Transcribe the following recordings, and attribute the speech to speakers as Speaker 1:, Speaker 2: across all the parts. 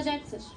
Speaker 1: agências.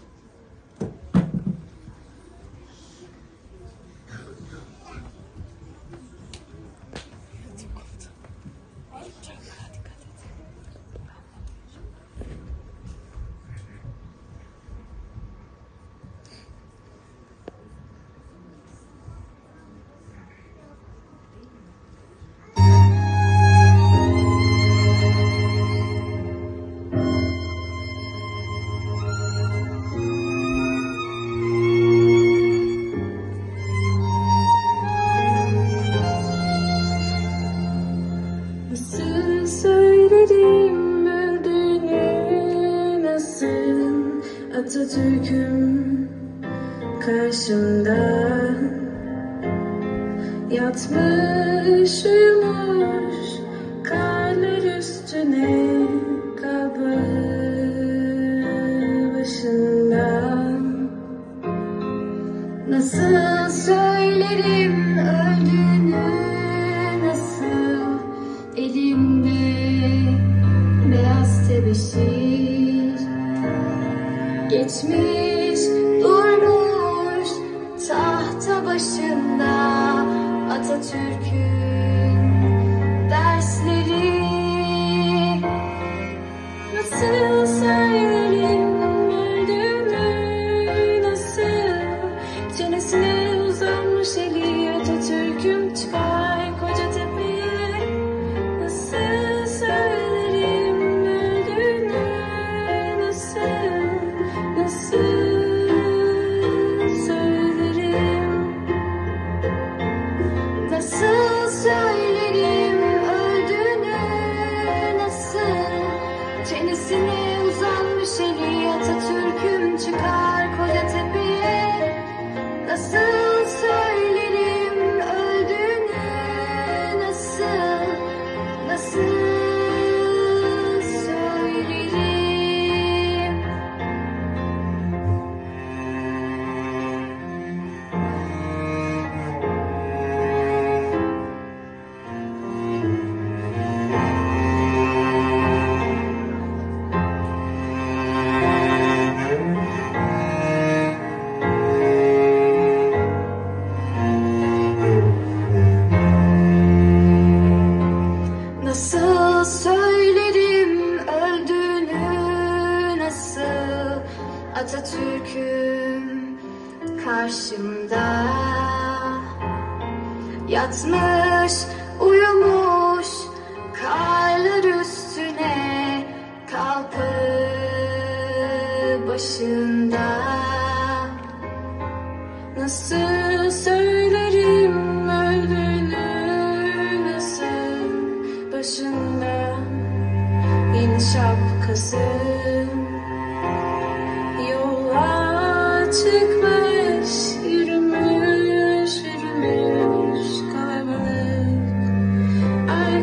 Speaker 1: yüküm karşımda. Yatmış uyumuş karlar üstüne kabı başında. Nasıl söylerim? Gitmiş durmuş tahta başında Atatürk'ün Nasıl söylerim öldüğünü nasıl? Çenesine uzanmış eli Atatürk'üm çıkar koca tepeye. Nasıl söylerim öldüğünü nasıl? Nasıl Türk'üm karşımda yatmış